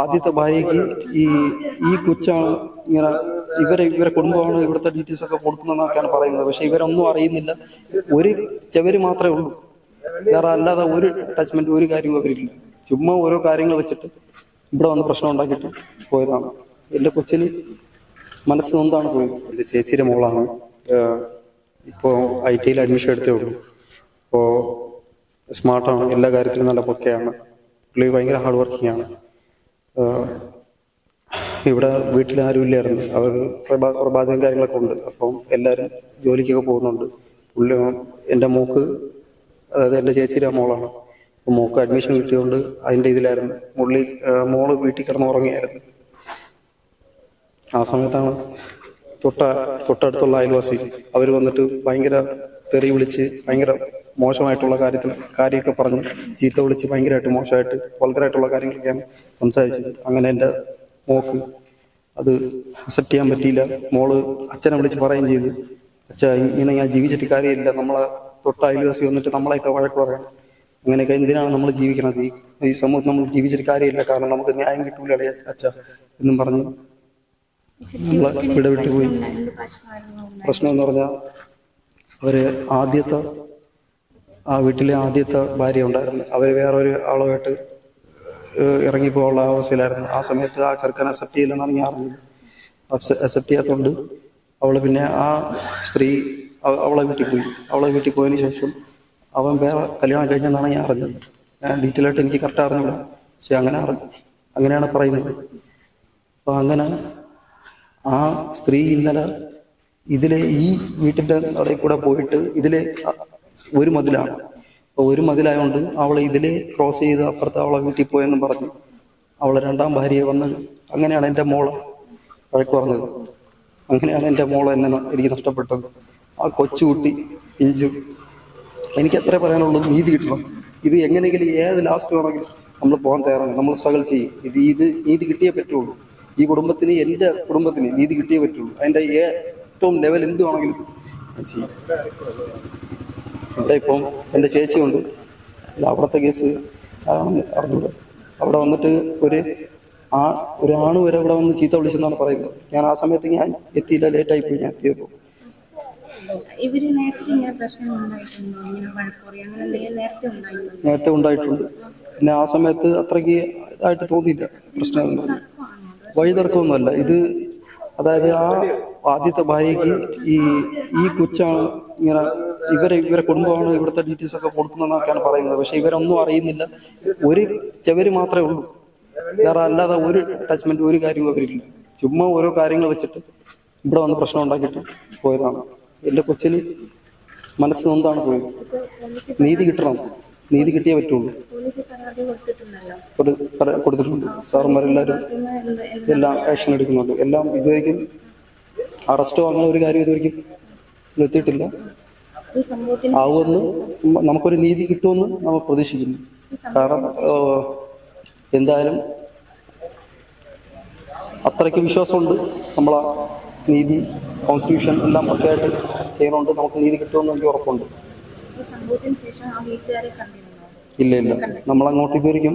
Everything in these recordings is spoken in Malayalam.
ആദ്യത്തെ ഭാര്യയ്ക്ക് ഈ ഈ കൊച്ചാണ് ഇങ്ങനെ ഇവരെ ഇവരെ കുടുംബമാണ് ഇവിടുത്തെ ഡീറ്റെയിൽസ് ഒക്കെ കൊടുക്കുന്നതെന്നൊക്കെയാണ് പറയുന്നത്. പക്ഷെ ഇവരൊന്നും അറിയുന്നില്ല. ഒരു ചെവര് മാത്രമേ ഉള്ളൂ. വേറെ അല്ലാതെ ഒരു അറ്റാച്ച്മെന്റ് ഒരു കാര്യവും അവരില്ല. ചുമ്മാ ഓരോ കാര്യങ്ങൾ വെച്ചിട്ട് ഇവിടെ വന്ന് പ്രശ്നം ഉണ്ടാക്കിയിട്ട് പോയതാണ്. എന്റെ കൊച്ചിന് മനസ്സ് നൊന്താണ് പോയത്. എന്റെ ചേച്ചിയുടെ മോളാണ്. ഇപ്പോ ഐ ടിയിൽ അഡ്മിഷൻ എടുത്തേ ഉള്ളൂ. ഇപ്പോ സ്മാർട്ടാണ് എല്ലാ കാര്യത്തിലും നല്ല പൊക്കെയാണ്. പുള്ളി ഭയങ്കര ഹാർഡ് വർക്കിംഗ് ആണ്. ഇവിടെ വീട്ടിൽ ആരും ഇല്ലായിരുന്നു. അവർ പ്രഭാതം കാര്യങ്ങളൊക്കെ ഉണ്ട്. അപ്പം എല്ലാവരും ജോലിക്കൊക്കെ പോകുന്നുണ്ട്. പുള്ളി എന്റെ മോക്ക് അതായത് എന്റെ ചേച്ചിയുടെ മോളാണ്. മോക്ക് അഡ്മിഷൻ കിട്ടിയതുകൊണ്ട് അതിന്റെ ഇതിലായിരുന്നു. മുള്ളി മോൾ വീട്ടിൽ കിടന്ന് ഉറങ്ങിയായിരുന്നു ആ സമയത്താണ് തൊട്ട തൊട്ടടുത്തുള്ള അയൽവാസി. അവർ വന്നിട്ട് ഭയങ്കര തെറി വിളിച്ച് ഭയങ്കര മോശമായിട്ടുള്ള കാര്യത്തിൽ കാര്യമൊക്കെ പറഞ്ഞ്. ചീത്ത വിളിച്ച് ഭയങ്കരമായിട്ട് മോശമായിട്ട് വൾഗറായിട്ടുള്ള കാര്യങ്ങളൊക്കെയാണ് സംസാരിച്ചത്. അങ്ങനെ എന്റെ മോക്ക് അത് അക്സെപ്റ്റ് ചെയ്യാൻ പറ്റിയില്ല. മോൾ അച്ഛനെ വിളിച്ച് പറയുകയും ചെയ്തു. അച്ഛ ഇങ്ങനെ ഞാൻ ജീവിച്ചിട്ട് കാര്യമില്ല. നമ്മളെ തൊട്ട അയൽവാസി വന്നിട്ട് നമ്മളെയൊക്കെ വഴക്ക് പറയണം. അങ്ങനെയൊക്കെ എന്തിനാണ് നമ്മൾ ജീവിക്കണത് ഈ ഈ സമൂഹത്തിൽ നമ്മൾ ജീവിച്ചിട്ട് കാര്യമില്ല. കാരണം നമുക്ക് ന്യായം കിട്ടൂല അച്ഛ എന്നും പറഞ്ഞു നമ്മളെ ഇവിടെ വിട്ടുപോയി. പ്രശ്നം എന്ന് പറഞ്ഞാൽ അവർ ആദ്യത്തെ ആ വീട്ടിലെ ആദ്യത്തെ ഭാര്യ ഉണ്ടായിരുന്നു. അവർ വേറൊരു ആളുമായിട്ട് ഇറങ്ങിപ്പോകാനുള്ള അവസ്ഥയിലായിരുന്നു. ആ സമയത്ത് ആ ചെറുക്കൻ അക്സെപ്റ്റ് ചെയ്യില്ലെന്നാണ് ഞാൻ അറിഞ്ഞത് അക്സെപ്റ്റ് ചെയ്യാത്തതുകൊണ്ട് അവൾ പിന്നെ ആ സ്ത്രീ അവളെ വീട്ടിൽ പോയി. അവളെ വീട്ടിൽ പോയതിന് ശേഷം അവൻ വേറെ കല്യാണം കഴിഞ്ഞെന്നാണ് ഞാൻ അറിഞ്ഞത്. ഞാൻ ഡീറ്റെയിൽ ആയിട്ട് എനിക്ക് കറക്റ്റ് അറിഞ്ഞില്ല പക്ഷെ അങ്ങനെ അറിഞ്ഞു അങ്ങനെയാണ് പറയുന്നത്. അപ്പൊ അങ്ങനെ ആ സ്ത്രീ ഇന്നലെ ഇതിലെ ഈ വീട്ടിന്റെ നടയിൽ കൂടെ പോയിട്ട് ഇതിലെ ഒരു മതിലാണ് ഒരു മതിലായതുകൊണ്ട് അവളെ ഇതിലെ ക്രോസ് ചെയ്ത് അപ്പുറത്ത് അവളെ വീട്ടിൽ പോയെന്നും പറഞ്ഞു അവളെ രണ്ടാം ഭാര്യയെ വന്ന് അങ്ങനെയാണ് എന്റെ മോളെ വഴക്ക് പറഞ്ഞത്. അങ്ങനെയാണ് എന്റെ മോളെ എന്നെ എനിക്ക് നഷ്ടപ്പെട്ടത്. ആ കൊച്ചുകുട്ടി പിഞ്ചു എനിക്ക് എത്ര പറയാനുള്ളത് നീതി കിട്ടണം. ഇത് എങ്ങനെയെങ്കിലും ഏത് ലാസ്റ്റ് വേണമെങ്കിലും നമ്മൾ പോകാൻ തയ്യാറാണ്. നമ്മൾ സ്ട്രഗിൾ ചെയ്യും. ഇത് ഇത് നീതി കിട്ടിയേ പറ്റുള്ളൂ. ഈ കുടുംബത്തിന് എന്റെ കുടുംബത്തിന് നീതി കിട്ടിയേ പറ്റുള്ളൂ. അതിന്റെ ഏറ്റവും ലെവൽ എന്ത് വേണമെങ്കിലും ചെയ്യും. ഇവിടെ ഇപ്പം എന്റെ ചേച്ചിയുണ്ട്. അവിടുത്തെ കേസ് അതാണ് അറിഞ്ഞൂടെ അവിടെ വന്നിട്ട് ഒരു ആ ഒരാണ് വരെ അവിടെ വന്ന് ചീത്ത വിളിച്ചെന്നാണ് പറയുന്നത്. ഞാൻ ആ സമയത്ത് ഞാൻ എത്തിയില്ല ലേറ്റായി പോയി ഞാൻ എത്തിയപ്പോൾ. നേരത്തെ പ്രശ്നം ഉണ്ടായിട്ടുണ്ടോ? പിന്നെ ആ സമയത്ത് അത്രയ്ക്ക് ഇതായിട്ട് തോന്നിയില്ല പ്രശ്നമൊന്നും വഴിതർക്കമൊന്നുമല്ല. ഇത് അതായത് ആ ആദ്യത്തെ ഭാര്യയ്ക്ക് ഈ ഈ കൊച്ചാണ് ഇങ്ങനെ ഇവരെ ഇവരെ കുടുംബമാണ് ഇവിടുത്തെ ഡീറ്റെയിൽസ് ഒക്കെ കൊടുക്കുന്നതെന്നൊക്കെയാണ് പറയുന്നത്. പക്ഷെ ഇവരൊന്നും അറിയുന്നില്ല. ഒരു ചെവര് മാത്രമേ ഉള്ളൂ. വേറെ അല്ലാതെ ഒരു അറ്റാച്ച്മെന്റ് ഒരു കാര്യവും അവരില്ല. ചുമ്മാ ഓരോ കാര്യങ്ങൾ വെച്ചിട്ട് ഇവിടെ വന്ന് പ്രശ്നം ഉണ്ടാക്കിയിട്ട് പോയതാണ്. എന്റെ കൊച്ചിന് മനസ്സ് നൊന്താണ് പോയത് നീതി കിട്ടണം. നീതി കിട്ടിയേ പറ്റുള്ളൂ. കൊടുത്തിട്ടുണ്ട്. സാറുമാരെല്ലാവരും എല്ലാം ആക്ഷൻ എടുക്കുന്നുണ്ട്. എല്ലാം ഇതുവരെയ്ക്കും അറസ്റ്റോ അങ്ങനെ ഒരു കാര്യം ഇതുവരെയ്ക്കും എത്തിയിട്ടില്ല ആവുമെന്ന് നമുക്കൊരു നീതി കിട്ടുമെന്ന് നമ്മൾ പ്രതീക്ഷിക്കുന്നു. കാരണം എന്തായാലും അത്രയ്ക്ക് വിശ്വാസമുണ്ട്. നമ്മളെ നീതി കോൺസ്റ്റിറ്റ്യൂഷൻ എല്ലാം ഒക്കെ ആയിട്ട് ചെയ്യുന്നുണ്ട് നമുക്ക് നീതി കിട്ടുമെന്ന് എനിക്ക് ഉറപ്പുണ്ട്. ഇല്ല ആ ഇല്ല ഇല്ല. നമ്മളങ്ങോട്ട് ഇതുവരെയും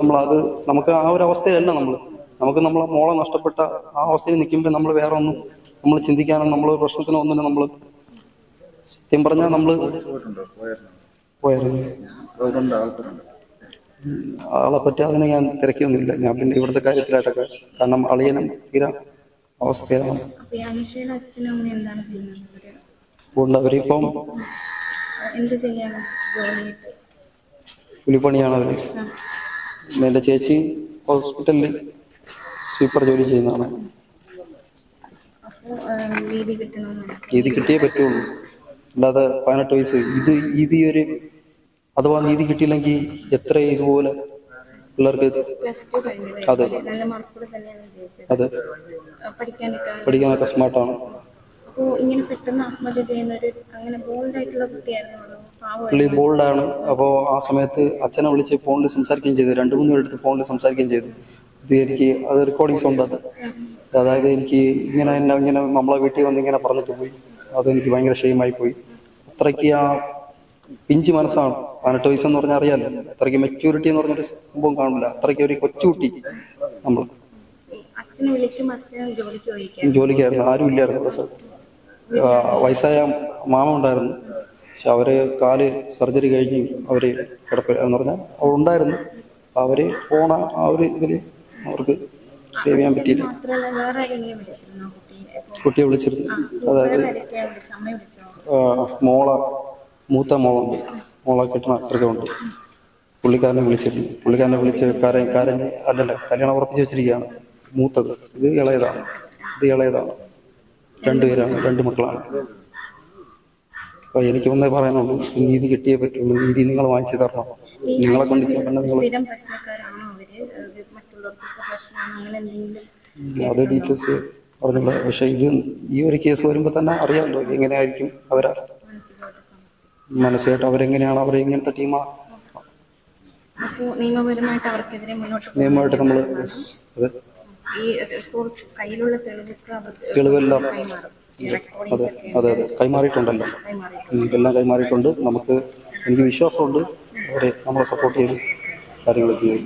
നമ്മളത് നമുക്ക് ആ ഒരു അവസ്ഥയിലല്ല നമ്മൾ. നമുക്ക് നമ്മളെ മോളെ നഷ്ടപ്പെട്ട ആ അവസ്ഥയിൽ നിൽക്കുമ്പോൾ നമ്മൾ വേറെ ഒന്നും നമ്മൾ ചിന്തിക്കാനും നമ്മൾ പ്രശ്നത്തിനൊന്നും നമ്മൾ സത്യം പറഞ്ഞാൽ നമ്മൾ പോയായിരുന്നു ആളെ പറ്റി അതിനെ ഞാൻ തിരക്കിയൊന്നുമില്ല ഞാൻ പിന്നെ ഇവിടുത്തെ കാര്യത്തിലായിട്ടൊക്കെ കാരണം അളിയനും തീരാ അവസ്ഥയാണ്. അതുകൊണ്ട് അവരിപ്പം എന്ത് അവർ എന്റെ കൂലിപ്പണിയാണ് എന്റെ ചേച്ചി ഹോസ്പിറ്റലിൽ സ്വീപ്പർ ജോലി ചെയ്യുന്നതാണ്. നീതി കിട്ടിയേ പറ്റുള്ളൂ. അല്ലാതെ പതിനെട്ട് വയസ്സ്. ഇത് ഇത് ഒരു അഥവാ നീതി കിട്ടിയില്ലെങ്കിൽ എത്ര ഇതുപോലെ പിള്ളേർക്ക് അതെ. അതെ. പഠിക്കാനൊക്കെ സ്മാർട്ടാണ് ഇങ്ങനെ പെട്ടെന്ന് ആത്മഹത്യ ചെയ്യുന്ന ഒരു അങ്ങനെ ബോൾഡ് ആയിട്ടുള്ള കുട്ടിയായിരുന്നു പുള്ളി ബോൾഡാണ് അപ്പോൾ ആ സമയത്ത് അച്ഛനെ വിളിച്ച് ഫോണിൽ സംസാരിക്കുകയും ചെയ്തു. രണ്ട് മൂന്ന് പേരെടുത്ത് ഫോണിൽ സംസാരിക്കുകയും ചെയ്തു. ഇത് എനിക്ക് അത് റെക്കോർഡിങ്സ് ഉണ്ട് അത്. അതായത് എനിക്ക് ഇങ്ങനെ എന്നെ ഇങ്ങനെ നമ്മളെ വീട്ടിൽ വന്ന് ഇങ്ങനെ പറഞ്ഞിട്ട് പോയി. അതെനിക്ക് ഭയങ്കര ഷെയിമായി പോയി. അത്രയ്ക്ക് ആ പിഞ്ച് മനസ്സാണ്. പതിനെട്ട് വയസ്സെന്ന് പറഞ്ഞാൽ അറിയാലോ. അത്രയ്ക്ക് മെച്യൂരിറ്റി എന്ന് പറഞ്ഞൊരു സംഭവം കാണില്ല അത്രയ്ക്ക് ഒരു കൊച്ചുകുട്ടി നമ്മൾ ജോലിക്കായിരുന്നു ആരും ഇല്ലായിരുന്നു വയസ്സായ മാമ ഉണ്ടായിരുന്നു. പക്ഷെ അവർ കാൽ സർജറി കഴിഞ്ഞ് അവർ കിടപ്പ് എന്ന് പറഞ്ഞാൽ അവരുണ്ടായിരുന്നു അവർ പോണ ആ ഒരു ഇതിൽ അവർക്ക് സേവ് ചെയ്യാൻ പറ്റിയില്ല. കുട്ടിയെ? വിളിച്ചിരുന്നു. അതായത് മോള മൂത്ത മോളുണ്ട് മോളെ കിട്ടണ അത്രയ്ക്കുണ്ട് പുള്ളിക്കാരനെ വിളിച്ചിരുന്നു. പുള്ളിക്കാരനെ വിളിച്ച് കരഞ്ഞ് കരഞ്ഞ് അല്ലല്ല കല്യാണം ഉറപ്പിച്ച് വെച്ചിരിക്കുകയാണ്. മൂത്തത്. ഇത് ഇളയതാണ്. ഇത് ഇളയതാണ്. രണ്ടുപേരാണ് രണ്ട് മക്കളാണ്. അപ്പൊ എനിക്ക് വന്നേ പറയാനുള്ളൂ. നീതി കിട്ടിയേ പറ്റുള്ളൂ നീതി നിങ്ങൾ വാങ്ങിച്ചു തരണം. നിങ്ങളെ കൊണ്ട് ചെയ്യാൻ നിങ്ങൾ പ്രശ്നമാണോ അങ്ങനെ എന്തെങ്കിലും? അത് ഡീറ്റെയിൽസ് പറഞ്ഞില്ല പക്ഷെ ഇത് ഈ ഒരു കേസ് വരുമ്പോൾ തന്നെ അറിയാമല്ലോ എങ്ങനെയായിരിക്കും അവരാ മനസ്സിലായിട്ട് അവരെങ്ങനെയാണ് അവർ ഇങ്ങനത്തെ ടീമാണ് അപ്പോൾ നിയമപരമായിട്ട് അവർക്കെതിരെ മുന്നോട്ട് നിയമമായിട്ട് നമ്മൾ അത്. ഈ ഇപ്പോൾ കയ്യിലുള്ള തെളിവൊക്കെ അവർക്ക് തെളിവെല്ലാം കൈമാറും. അതെ അതെ അതെ കൈമാറിയിട്ടുണ്ടല്ലോ. കൈമാറി എല്ലാം കൈമാറിയിട്ടുണ്ട്. നമുക്ക് എനിക്ക് വിശ്വാസമുണ്ട്. അവരെ നമ്മളെ സപ്പോർട്ട് ചെയ്ത് കാര്യങ്ങൾ ചെയ്യും.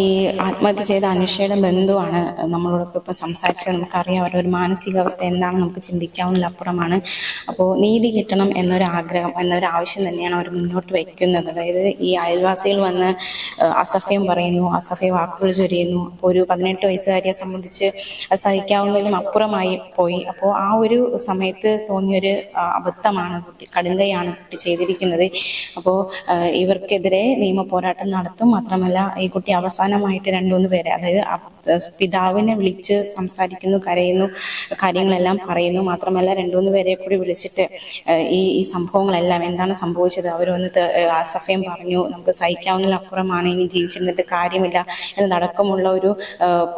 ഈ ആത്മഹത്യ ചെയ്ത അനുഷയുടെ ബന്ധുവാണ് നമ്മളോടൊപ്പം ഇപ്പൊ സംസാരിച്ചത്. നമുക്കറിയാം അവരുടെ ഒരു മാനസികാവസ്ഥ എന്താണെന്ന് നമുക്ക് ചിന്തിക്കാവുന്നതിലപ്പുറമാണ് അപ്പോൾ നീതി കിട്ടണം എന്നൊരു ആഗ്രഹം എന്നൊരു ആവശ്യം തന്നെയാണ് അവർ മുന്നോട്ട് വയ്ക്കുന്നത്. അതായത് ഈ അയൽവാസികൾ വന്ന് അസഫ്യം പറയുന്നു അസഫ്യ വാക്കുകൾ ചൊരിയുന്നു. അപ്പോൾ ഒരു പതിനെട്ട് വയസ്സുകാരിയെ സംബന്ധിച്ച് അത് സഹിക്കാവുന്നതിലും അപ്പുറമായി പോയി. അപ്പോൾ ആ ഒരു സമയത്ത് തോന്നിയൊരു അബദ്ധമാണ് കുട്ടി കടുങ്കയാണ് കുട്ടി ചെയ്തിരിക്കുന്നത്. അപ്പോൾ ഇവർക്കെതിരെ നിയമ പോരാട്ടം നടത്തും മാത്രമല്ല ഈ കുട്ടി അവസാനമായിട്ട് രണ്ടുമൂന്ന് പേരെ അതായത് പിതാവിനെ വിളിച്ച് സംസാരിക്കുന്നു കരയുന്നു കാര്യങ്ങളെല്ലാം പറയുന്നു. മാത്രമല്ല രണ്ടുമൂന്ന് പേരെ കൂടി വിളിച്ചിട്ട് ഈ ഈ സംഭവങ്ങളെല്ലാം എന്താണ് സംഭവിച്ചത്? വന്ന് ത- പറഞ്ഞു നമുക്ക് സഹിക്കാവുന്നതിലപ്പുറമാണ് ഇനി ജീവിച്ചിരുന്നിട്ട് കാര്യമില്ല എന്നതടക്കമുള്ള ഒരു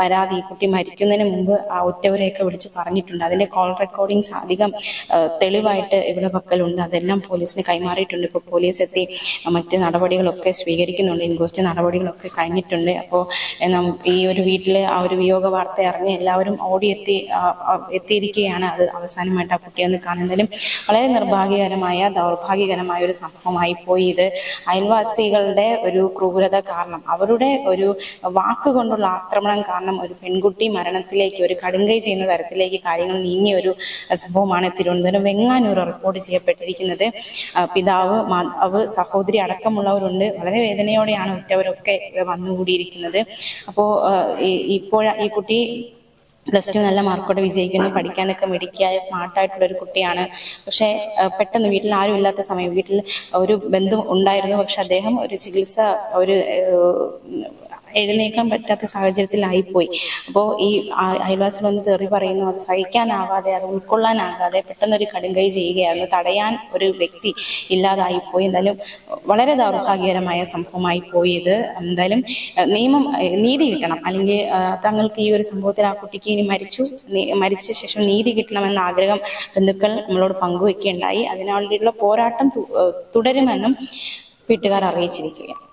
പരാതി ഈ കുട്ടി മരിക്കുന്നതിന് മുമ്പ് ആ ഒറ്റവരെയൊക്കെ വിളിച്ച് പറഞ്ഞിട്ടുണ്ട്. അതിന്റെ കോൾ റെക്കോർഡിങ്സ് അധികം തെളിവായിട്ട് ഇവിടെ പക്കലുണ്ട്. അതെല്ലാം പോലീസിന് കൈമാറിയിട്ടുണ്ട്. ഇപ്പോൾ പോലീസ് എത്തി മറ്റ് നടപടികളൊക്കെ സ്വീകരിക്കുന്നുണ്ട്. ഇൻക്വസ്റ്റ് നടപടികളൊക്കെ കഴിഞ്ഞിട്ടുണ്ട്. അപ്പോൾ ഈ ഒരു വീട്ടിൽ ആ ഒരു വിയോഗ വാർത്ത അറിഞ്ഞ് എല്ലാവരും ഓടിയെത്തി എത്തിയിരിക്കുകയാണ്. അത് അവസാനമായിട്ട് ആ കുട്ടിയെന്ന് കാണുന്നതിലും വളരെ നിർഭാഗ്യകരമായ ദൗർഭാഗ്യകരമായ ഒരു സംഭവമായി പോയി ഇത്. അയൽവാസികളുടെ ഒരു ക്രൂരത കാരണം അവരുടെ ഒരു വാക്കുകൊണ്ടുള്ള ആക്രമണം കാരണം ഒരു പെൺകുട്ടി മരണത്തിലേക്ക് ഒരു കടുങ്കൈ ചെയ്യുന്ന തരത്തിലേക്ക് കാര്യങ്ങൾ നീങ്ങിയ ഒരു സംഭവമാണ് തിരുവനന്തപുരം വെങ്ങാനൂർ റിപ്പോർട്ട് ചെയ്യപ്പെട്ടിരിക്കുന്നത്. പിതാവ് മാതാവ് സഹോദരി അടക്കമുള്ളവരുണ്ട്. വളരെ വേദനയോടെയാണ് ഉറ്റവരൊക്കെ ഇവിടെ വന്നുകൂടിയിരിക്കുന്നത്. അപ്പോ ഇപ്പോൾ ഈ കുട്ടി പ്ലസ് ടു നല്ല മാർക്കോടെ വിജയിക്കുന്നു പഠിക്കാനൊക്കെ മിടുക്കിയായ സ്മാർട്ടായിട്ടുള്ള ഒരു കുട്ടിയാണ്. പക്ഷേ പെട്ടെന്ന് വീട്ടിൽ ആരും ഇല്ലാത്ത സമയം വീട്ടിൽ ഒരു ബന്ധം ഉണ്ടായിരുന്നു. പക്ഷെ അദ്ദേഹം ഒരു ചികിത്സ ഒരു എഴുന്നേക്കാൻ പറ്റാത്ത സാഹചര്യത്തിലായിപ്പോയി. അപ്പോൾ ഈ അയൽവാസികൾ വന്ന് തെറി പറയുന്നു അത് സഹിക്കാനാവാതെ അത് ഉൾക്കൊള്ളാനാകാതെ പെട്ടെന്നൊരു കടുങ്കൈ ചെയ്യുകയായിരുന്നു തടയാൻ ഒരു വ്യക്തി ഇല്ലാതായിപ്പോയി. എന്തായാലും വളരെ ദൗർഭാഗ്യകരമായ സംഭവമായി പോയി ഇത്. എന്തായാലും നിയമം നീതി കിട്ടണം. അല്ലെങ്കിൽ തങ്ങൾക്ക് ഈ ഒരു സംഭവത്തിൽ ആ കുട്ടിക്ക് ഇനി മരിച്ചു. മരിച്ച ശേഷം നീതി കിട്ടണമെന്ന ആഗ്രഹം ബന്ധുക്കൾ നമ്മളോട് പങ്കുവെക്കുകയുണ്ടായി. അതിനുവേണ്ടിയുള്ള പോരാട്ടം തുടരുമെന്നും വീട്ടുകാർ അറിയിച്ചിരിക്കുകയാണ്.